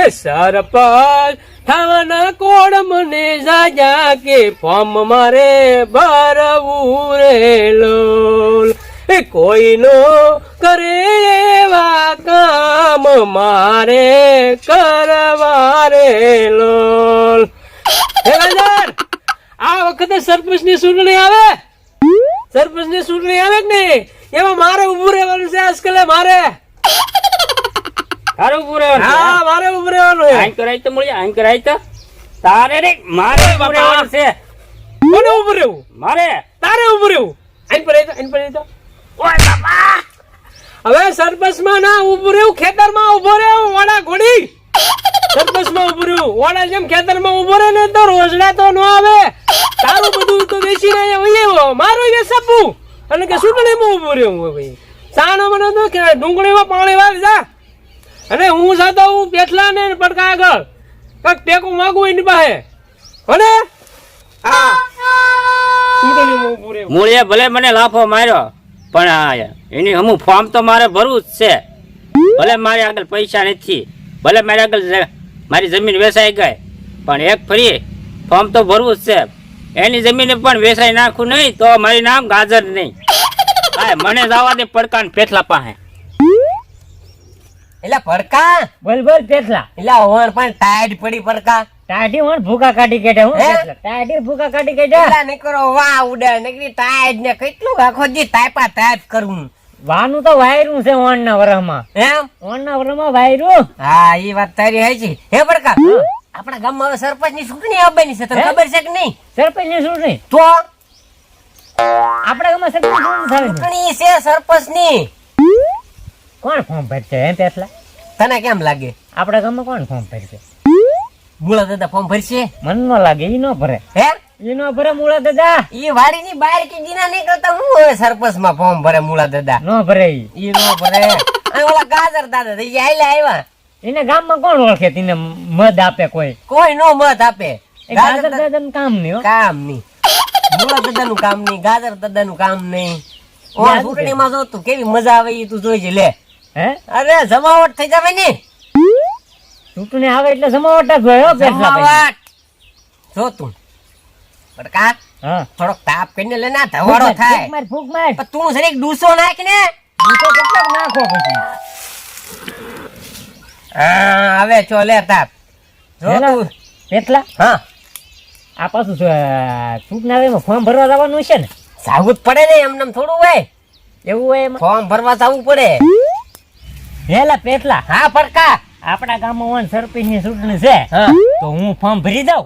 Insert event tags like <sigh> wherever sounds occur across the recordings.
હે સરપંચ થવાના કોડ મને જાજા કે ફોર્મ મારે ભરવું રે લોલ. એ કોઈનો કરે એવા કામ મારે કરવા રે હે ગાજર, આ વખતે સરપંચની ચૂંટણી આવે? સરપંચની ચૂંટણી આવે કે નહીં? એમાં મારે ઉભું રહેવાનું છે આજકાલે મારે. ઉભું રહેવાનું હા. રહેવાનું છે આઈન કરાય તો મળી આઈન કરાય તો. તારે રે મારે ઉભું રહેવાનું છે. કોને ઉભું રહેવું? મારે. તારે ઉભું રહેવું? આઈન પર આઈ પર તો. ઓય બાપા. હવે સરપંચમાં ના ઉભું રહેવું ખેતરમાં ઊભો રહેવું વાડા ઘોડી. સરપંચમાં ઉભું રહેવું. વાડા જેમ ખેતરમાં ઊભો રહે ને તો રોજડા તો ન આવે. તારું બધું તો બેસી ને અહીંયા મારું એ સપું અને કે શું માં ઉભું રહેવું હોય ભાઈ? સાનો મને તો કે ડુંગળીમાં પાણી વાળી જા. અને હું સાતો હું પેટલા ને પડકા આગળ. કંઈક ટેકું માગું એની પાસે. અને હા. મૂળિએ ભલે મને લાફો માર્યો પણ આ એની હમું ફોર્મ તો મારે ભરવું જ છે. ભલે મારી આગળ પૈસા નથી ભલે મારી આગળ મારી જમીન વેચાઈ ગઈ પણ એક ફરી ફોર્મ તો ભરવું જ છે. એની જમીન પણ વેચાઈ નાખું નહીં તો મારી નામ ગાજર નહીં. હા મને જવા દે પડકાન પેથલા પાસે. એટલે પડકા બોલ બોલ પેટલા એટલે હોણ પણ ટાઈટ પડી પડકા ટાઢી હોણ ભૂકા કાઢી કેડે હું ટાઢી ભૂકા કાઢી કેડે એટલે નીકળો વા ઉડે નીકળી ટાઈટ ને કેટલું આખો જી ટાઈપા ટાઈપ કરવું વાનું તો વાયરું છે ઓણ ના વરહમાં. એમ? ઓણ ના વરહમાં વાયરું? હા એ વાત તારી હે છે હે. પડકા આપણા ગામમાં હવે સરપંચની ચૂંટણી આવવાની છે તને ખબર છે કે નહીં? સરપંચની નહીં તો? આપણા ગામમાં સરપંચ ચૂંટણી છે સરપંચની કોણ ફોર્મ ભરશે હે પેટલા? તને કેમ લાગે? આપણા ગામમાં કોણ ફોર્મ ભરશે મૂળા દાદા ફોર્મ ભરશે મન ન લાગે ઈ નો ભરે. હે? ઈ નો ભરે મૂળા દાદા. ઈ વાડી ની બહાર કે દીના નીકળતા હું હવે સરપંચમાં ફોર્મ ભરે મૂળા દાદા? નો ભરે ઈ. ઈ નો ભરે. અને ઓલા ગાજર દાદા થઈ ગયા આયલા આવ્યા એને ગામમાં કોણ ઓળખે તેને મદ આપે કોઈ? કોઈ નો મત આપે. ગાજર દાદા નું કામ નહીં કામ નહીં. મૂળા દાદા નું કામ નહીં ગાજર દાદા નું કામ નહીં. ઓ યાદ છે. માં જો તું કેવી મજા આવે એ તું જોઈજે લે. હે? અરે જમાવટ થઈ જાવે ને. ચૂંટણી આવે એટલે જમાવટ જ હોય જમાવટ. જો તું. પડકા હા. થોડોક તાપ કરીને લે ના ધવાડો થાય. માર ફૂંક માર. પણ તું જરીક ડૂસો નાખ ને. ડૂસો કેટલો નાખો પછી? હા હવે ચો લે તાપ. જો તું. પેટલા. હા. આ પાછું ચૂંટણી આવે ફોર્મ ભરવા જવાનું છે ને? જાવું પડે ને એમને થોડું હોય. એવું હોય ફોર્મ ભરવા જવું પડે. હેલા પેટલા. હા પડકા આપણા ગામમાં વન સરપંચની ચૂંટણી છે. તો હું ફોર્મ ભરી દઉં.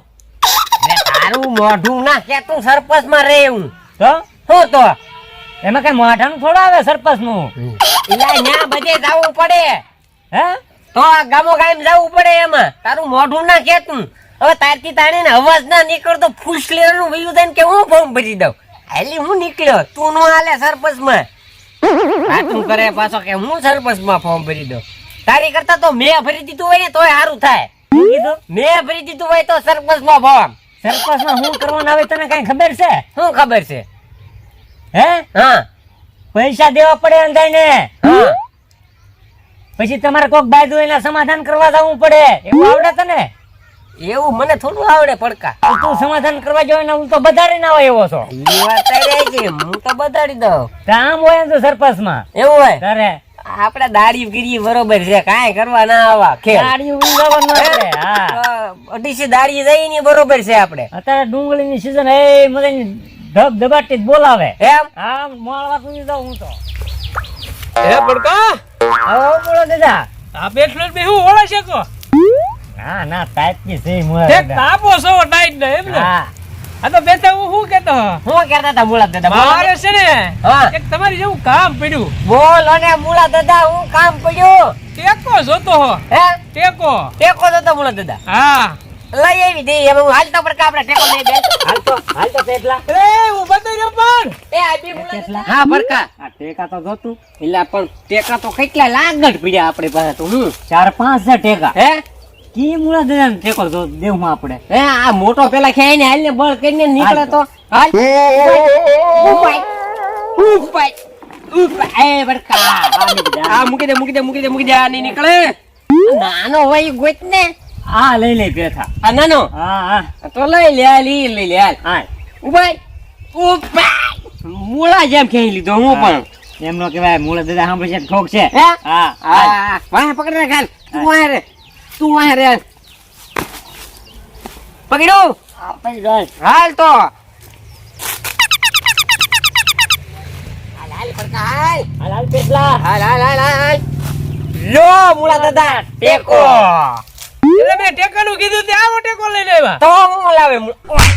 લે તારું મોઢું ના કે તું સરપંચમાં રહે હું તો? શું તો? એમાં કઈ મોઢાનું થોડું આવે સરપંચનું ઇલા ન્યા બધે જવું પડે. હે? તો આ ગામો ગામ જવું પડે એમાં. તારું મોઢું ના કે તું. હવે તારથી તાણે ને અવાજ ના નીકળતો વયું થાય ને કે હું ફોર્મ ભરી દઉં? હાલી હું નીકળ્યો? તું નો હાલે સરપંચમાં તું કરે પાછો કે હું સરપંચમાં ફોર્મ ભરી દઉં? તારી કરતા તો મેં ભરી દીધું હોય ને તોય સારું થાય. શું મેં ભરી દીધું હોય તો સરપંચમાં ફોર્મ સરપંચમાં શું કરવાનું આવે તને કઈ ખબર છે? શું ખબર છે? હે? હા. પૈસા દેવા પડે અંધાઈને. હા. પછી તમારે કોક બાયદુ એના સમાધાન કરવા જવું પડે. એવું આવડે તને? એવું મને થોડું આવડે પડકા. તું સમાધાન કરવા જો હું તો બધારે ના હોય એવો છો. એ વાત તારી છે હું તો બતાડી દઉં. આમ હોય તો સરપંચમાં એવું હોય? તારે. આપડે દાડી ગીરી બરોબર છે કાંઈ કરવા ના આવા ખેલ. દાડી ઉંગાવવાનું આપણે હા? અઢીસી દાડી જઈ ની બરોબર છે આપડે અત્યારે ડુંગળીની સીઝન એ મને ધબ ધબાટી જ બોલાવે. એમ? આમ માળવા સુધી દઉં હું તો. એ પડકા? આવો બોલો દાદા આ પેટલો બે હું ઓળે છે કો ના ના ટાઈપની છે મોળા તે તાપો છો ટાઈટ ને એમ ને? હા. આ તો બે હું શું કેતો? હું કેતા હતા મુળા દાદા મારે છે ને હા. એક તમારી જેવું કામ પડ્યું. બોલો ને મુળા દાદા હું કામ પડ્યું. ટેકો જોતો હો. હે? ટેકો. ટેકો જોતો મુળા દાદા. હા. લઈ આવી દે હવે હું હાલતો પડે આપણે ટેકો લઈ દે હાલ તો હાલ તો પેટલા. એ હું બતાવી પણ. એ આપી મુળા? હા પડકા આ ટેકા તો જોતું. એટલે પણ ટેકા તો કેટલા લાગડ પડ્યા આપણે પાસે તો હું ચાર પાંચ હજાર ટેકા. હે? કી મુળા દાદા ટેકો જો દેવું આપણે. હે આ મોટો પેલા ખેઈ ને હાલ ને બળ કરીને નીકળે તો. હાલ. ઉપાય. ઉપાય. ઉપાય. એ બડકા આ મેં કીધું, આ મૂકી દે મૂકી દે મૂકી દે મૂકી દે આ નહીં નીકળે. નાનો હોય ગોત ને. લઈ લે બેઠા. આ નાનો? હા હા. તો લઈ લે હાલ લઈ લે હાલ. હા મૂળા જેમ ખેઈ લીધો હું પણ. એમનો કહેવાય મૂળ દાદા સાંભળે છે ઠોક છે. હા? હા વાહ રે તું વાહ રે. તું વાહ રે. પકડ્યું હાલ તો. લો મૂળા દાદા ટેકો. એટલે મેં ટેકાનું કીધું તે આવો ટેકો લઈને આવ્યા. તો હું લાવે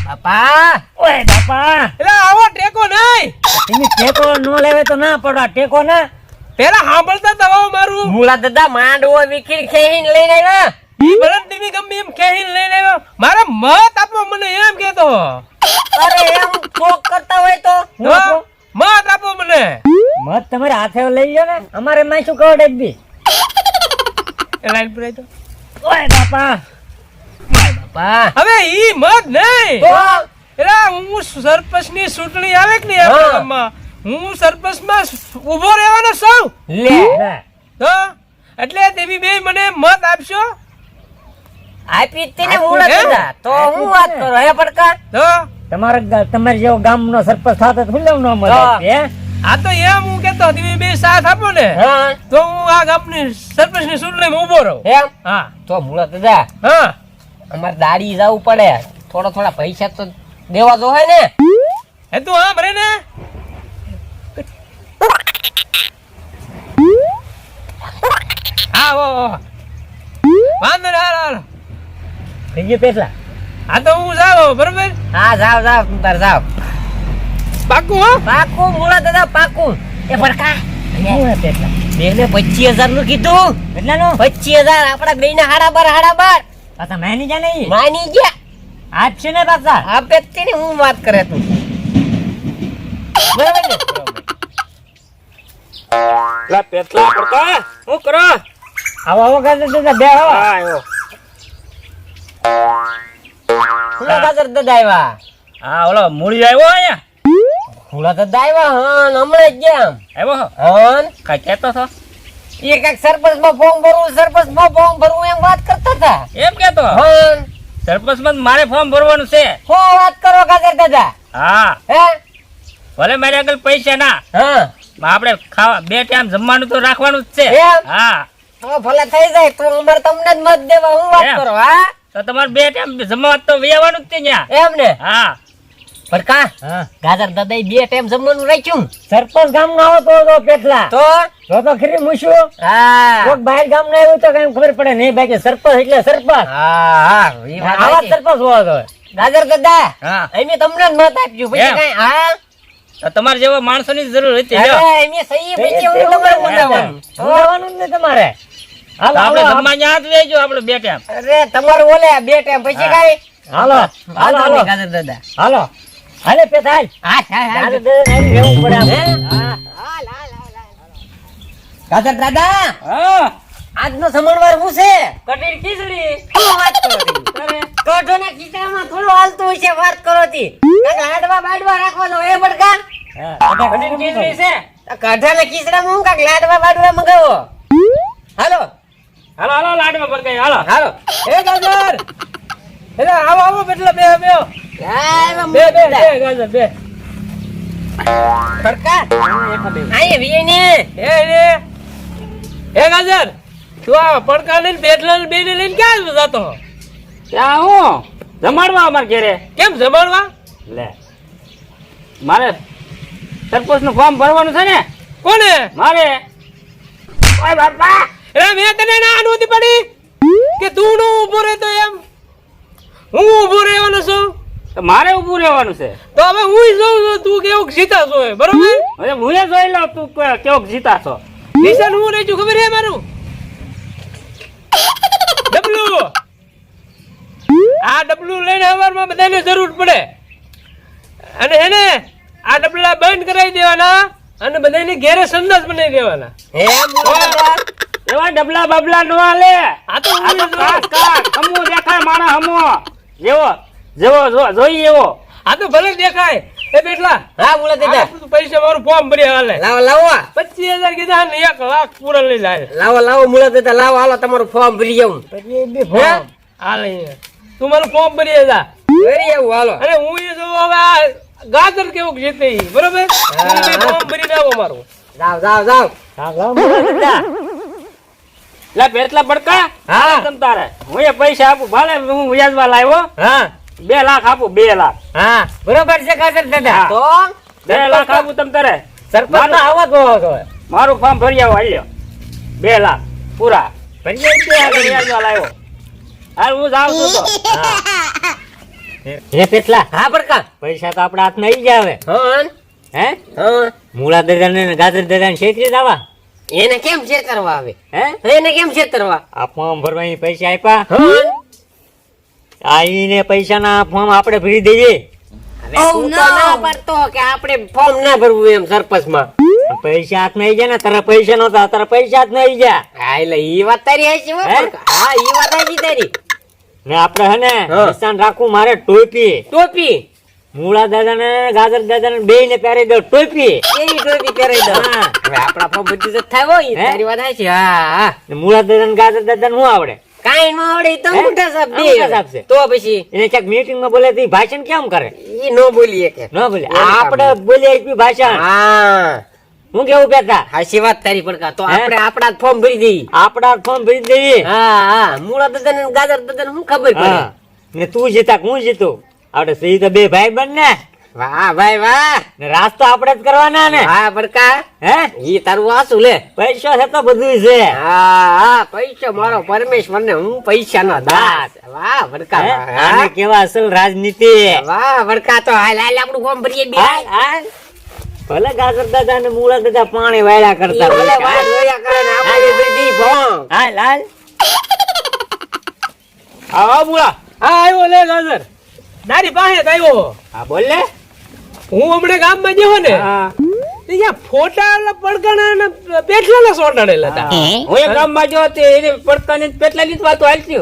બાપા. ઓય બાપા. એટલે આવો ટેકો નહીં. તમે ટેકો નો લેવે તો ના પડવા ટેકો ના. પેલા સાંભળતા દવાઓ મારું. મુલા દાદા માંડવો વિખીર ખેહીન લઈને આવ્યા. ભરત તમે ગમે એમ ખેહીન લઈને આવ્યો. મારે મત આપો મને એમ કેતો અરે એમ ચોક કરતા હોય તો. મત આપો મને. મત તમારે હાથે લઈ જાઓ ને. અમારે માં શું કહો ડબ્બી લાઈન પર તો. ઓય બાપા. બાપા. હવે ઈ મત નહીં. તો? એટલે હું સરપંચની ચૂંટણી આવે કે નહીં આપણા ગામમાં? હું સરપંચમાં ઊભો રહેવાનો છું. લે. તો એટલે દેવી બે મને મત આપશો? આપી તેને હું નતા તો? હું વાત કરો હે પડકા તો તમારે તમારે જેવો ગામનો સરપંચ થતો તો ફૂલેવ ન મળે હે? આ તો એમ હું કેતો તમે બે સાથ આપો ને. તો હું આ ગામની સરપંચની ચૂંટણીમાં ઊભો રહું. એમ? હા. તો મૂળા દાદા હા. અમારે દાડી જવું પડે. થોડા થોડા પૈસા તો દેવા જો ને. એ તું આમ રે ને. હો. વાંધો ને હાલ હાલો. થઈ ગયો પેટલા આ તો હું જાવ બરોબર? હા જાવ જાવ તું તાર જાવ પાકું હો. પાકું મૂળા દાદા પાકું. એ પેટલા બેને પચીસ હજારનું કીધું. કેટલાનો? પચીસ હજાર આપડા બે ના હાડા બાર હાડા બાર પાછા માની જા નહીં માની ગયા આપશે ને પાછા. આપે હું વાત કરે તું. બરાબર ને લા પેટલા પડતા? હું કરો? આવો આવો કરતા દાદા બે આવો. હા આવો. ખુલા ગાજર દાદા આવ્યા હા ઓલો મૂળી આવ્યો અહીંયા? ખુલા દાદા આવ્યા હા હમણાં જ ગયા આવ્યો હો? હા કહેતો છો એ કંઈક સરપંચમાં ફોર્મ ભરવું સરપંચમાં ફોર્મ ભરવું એમ વાત કરતા હતા. એમ કેતો હન? સરપંચમાં મારે ફોર્મ ભરવાનું છે. હો વાત કરો ગાજર દાદા હા. હે? ભલે મારી આગળ પૈસા ના. હા. આપણે ખાવા બે ટાઈમ જમવાનું તો રાખવાનું જ છે. હા. તો ભલે થઈ જાય તો અમાર તમને જ મત દેવા હું વાત કરો હા? તો તમારે બે ટાઈમ જમવા તો વેવાનું જ છે ત્યાં એમ ને? હા. પણ ગાજર દાદા બે ટાઈમ જમવાનું રાખ્યું. સરપંચ ગામ નો આવતો તો પેટલા. તો? તો તો ખરી મૂછ્યું. હા. કોક બહાર ગામ નો આવ્યું તો કઈ ખબર પડે નહીં બાકી સરપંચ એટલે સરપંચ. હા હા આવા સરપંચ હોવા તો ગાજર દાદા હા. અમે તમને જ મત આપ્યું. પછી કઈ હા તમારે જેવા માણસોની જરૂર હતી લ્યો. સહી પછી હું તમારે બોલાવવાનું બોલાવવાનું ને તમારે. હાલો આપણે જમવા ત્યાં લેજો આપણે બે ટાઈમ. અરે તમારું ઓલે બે ટાઈમ પછી હા. કઈ? હાલો હાલો હાલો. ગાજર દાદા. હાલો. હાલે પેટ હાલ. હા હા હા. દાદા દાદા રહેવું પડે હે? આપણે. હા. ગાજર દાદા હા. આજનો સમણવાર શું છે? કટીર ખીચડી. વાત કરો? ખીચામાં થોડું હાલતું હોય છે વાત કરો તી. લાડવા બાડવા રાખવાનો એ બડકા ખીચડી કઢાના ખીચડામાં હું પડકા લઈને પેટલા બે ને લઈને ક્યાં જતો ત્યાં હું જમાડવા અમારે ઘેરે કેમ જમાડવા લે. મારે સરપંચનું ફોર્મ ભરવાનું છે ને? કોને? મારે. ઓય બાપા. એટલે મેં તને ના નહોતી પડી? કે તું નો ઊભો રહેતો એમ? હું ઊભો રહેવાનો છું? તો મારે ઊભું રહેવાનું છે. તો હવે હું જોઉં છું તું કેવું જીતા છો એ, બરોબર? હવે હું એ જોઈ લઉં તું કેવો કેવોક જીતા છો. નિશાન હું રહી છું ખબર હે મારું? ડબલું. આ ડબલું લઈને સવારમાં બધાને જરૂર પડે. અને એને આ ડબલા બંધ કરાવી દેવાના અને બધાને ઘેરે સંદાસ બનાવી દેવાના. હે એવા ડબલા બબલા નો હાલે. આ તો આ તો કાક હમો દેખાય મારા હમો. જેવો જેવો જોઈ એવો. આ તો ભલે દેખાય. એ બેટલા હા બોલે દાદા પૈસા મારું ફોર્મ ભરી હાલે. લાવો લાવો. પચીસ હજાર કીધા ને એક લાખ પૂરા લઈ જાય. લાવો લાવો મુલા દેતા લાવો હાલો તમારું ફોર્મ ભરી જાઉં હે? હાલે. અહીંયા. તું મારું ફોર્મ ભરી જા. ભરી આવું હાલો. અરે હું એ જો હવે આ ગાજર કેવું જીતે ઈ, બરોબર? ભરી આવો મારું. જાવ જાવ જાવ. લા પેટલા પડકા હા. તમ તારે. હું એ પૈસા આપું ભાલે હું વ્યાજમાં લાવ્યો. હા. બે લાખ આપું બે લાખ. હા. બરોબર છે ગાજર દાદા. તો? બે લાખ આપું તમ તારે. સરપંચ આવો તો મારું ફોર્મ ભરી આવો હાલ્યો. બે લાખ પૂરા. ભરી આવી દે આગળ વ્યાજમાં લાવ્યો. હાલ હું જાઉં છું તો. હે. પેટલા? હા પડકા પૈસા તો આપણા હાથમાં આવી જાય હવે. હા હે? હા મૂળા દાદા ને ગાજર દાદા ને છેતરી જ એને કેમ છેતરવા આવે? હે? એને કેમ છેતરવા આ ફોર્મ ભરવાની પૈસા આપ્યા હા આઈને ઈને પૈસા ના ફોર્મ આપણે ભરી દઈએ. તું તો ના ભરતો કે આપણે ફોર્મ ના ભરવું એમ સરપંચમાં. પૈસા હાથમાં આવી જાય ને તારા પૈસા નતા તારા પૈસા હાથમાં આવી જાય હા એટલે ઈ વાત તારી હાચી હો હે? હા એ વાત તારી. ને આપણે હે ને નિશાન રાખવું મારે ટોપી. ટોપી? મૂળા દાદા ને ગાજર દાદા ને બે ને પહેરી દો ટોપી એવી ટોપી પહેરી દો હવે આપણા ફોર્મ બધું તો થાય હોય તારી વાત છે હા હા. મૂળા દાદા ને ગાજર દાદા ને શું આવડે? કાઈ ન આવડે તો મોટા સાહેબ દે સાહેબ છે. તો પછી? એને ક્યાંક મીટિંગમાં બોલે ભાષણ કેમ કરે? એ ન બોલીએ કે. ન બોલે. આપણે બોલે ભાષણ. હા. હું કેવું પેતા હાચી વાત તારી પડકા તો આપણે આપણા ફોર્મ ભરી દઈએ. આપડા ફોર્મ ભરી દઈએ. હા હા. મૂળા દાદા ને ગાજર દાદા ને શું ખબર પડે? ને તું જીતા હું જીતું? આપણે સહી તો બે ભાઈ બન. ને વાહ ભાઈ વાહ. ને રાસ્તો આપણે જ કરવાના ને. હા પડકા હે? ઈ તારું વાસું લે. પૈસો છે તો બધું છે. હા હા. પૈસા મારો પરમેશ્વર ને હું પૈસા નો દાસ વાહ પડકા હે? આને કેવા અસલ રાજનીતિ. વાહ ભડકા તો હાલ હાલ આપણું ફોર્મ ભરીએ બી હાલ, હાલ. ભલે ગાજર દાદા ને મૂળા દાદા પાણી વાળા કરતા ભલે. વાત જોયા કરે ને આપણે ભરી દઈએ હા લાલ. આવો બુડા હા આવ્યો લે ગાજર તારી પાસે જ આવ્યો. હા બોલ લે. હું હમણાં ગામમાં ગયો ને. હા. ત્યાં ફોટા એટલે પડકાના ને પેટલાના સોટાડેલા હતા. હું. એ ગામમાં જો તે એને પડકાની પેટલાની જ વાતો હાલતી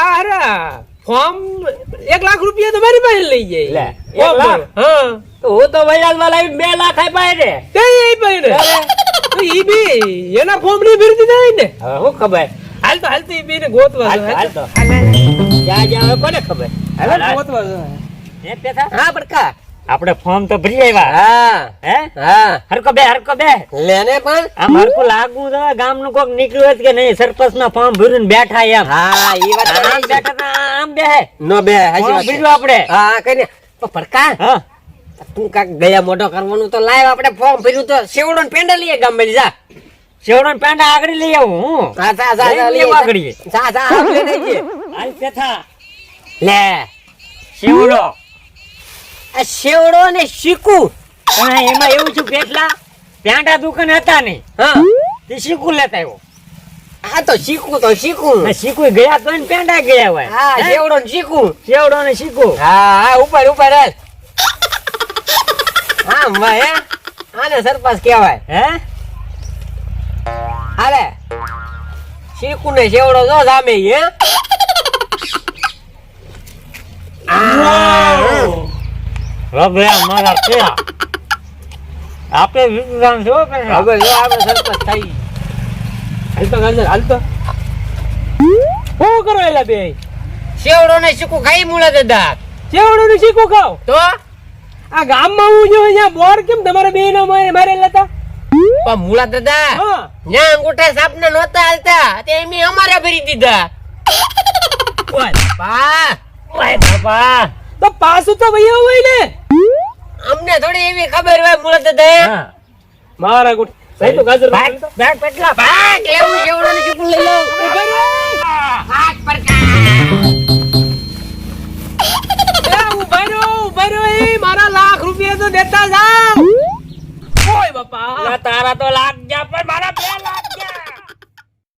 અરે ફોર્મ એક લાખ રૂપિયા તો મારી પાસે લઈ જાય. એક ફોર્મ લાખ? પર. હા તો વૈરાગમાં લાવી બે લાખ આપ્યા એને. તે ઈ ભાઈ ને ઈ બી એના ફોર્મની ભરી દીધા ને હું ખબર? હાલ તો હાલ તો ઈ બી ને ગોતવા હાલ તો જા જા હવે કોને ખબર? હાલ. ગોતવા. હે પેથા? હા ભડકા આપણે ફોર્મ તો ભરી આવ્યા હા. હે? હા. હરકો બે હરકો બે. લેને પણ? આ મારકો લાગુ તો ગામનું કોક નીકળ્યું કે નહીં સરપંચ ના ફોર્મ ભરીને બેઠા એમ. હા ઈ વાત આમ બેઠા આમ બે નો બે હાજી વાત. ભર્યું આપણે. હા કઈ ને પડકા હા. તું કાક ગયા મોઢો કરવાનું તો લાઈવ આપણે ફોર્મ ભર્યું તો સેવડો ને પેંડા લઈએ ગામ મેલી જા. સેવડો ને પેંડા આગળ લઈ આવું હું. હા સા સા જા લઈ આગળ. સા સા આગળ લઈ <laughs> જઈએ. હાલ પેથા લે શેવડો. આ સેવડો ને શીકુ હા એમાં એવું છું પેટલા પેંડા દુકાન હતા નહીં. હા. તે શીકુ લેતા આવ્યો. હા તો શીખું તો શીખું. શીખું ગયા તો ને પેંડા ગયા હોય. હા? સેવડો ને શીખું. શેવડો ને શીખું. હા હા ઉપર ઉપર હાલ. હે? આને સરપાસ કહેવાય હે? હાલે. શીકુ ને સેવડો જો સામે હે? રબે મારા પેલા. આપણે વિજ્ઞાન છો કે હવે જો આપણે સરપંચ થઈ હાલ તો ગાજર હાલ તો. શું કરો એલા બે? શેવડો ને શીખું ખાઈ મૂળે દાદા શેવડો ને શીખું ખાવ? તો? આ ગામમાં હું જો અહીંયા બોર કેમ તમારે બે ના મારે મારે લેતા પણ મૂળા દાદા ન્યા અંગૂઠા સાપ ને નહોતા હાલતા તે એમી અમારે ભરી દીધા. બા ઓય બાપા તો પાછું તો વૈયા હોય ને. અમને થોડી એવી ખબર હોય મૂળા દાદા. હા. મારા ગુટ ભાઈ તો ગાજર બેગ પેટલા ભાગ. એવું ને શીખું લઈ લો હાથ પરકા એ ઊભા રહ્યો, એ મારા રૂપિયા તો દેતા જાવ તારા તો લાગ ગયા પણ મારા બે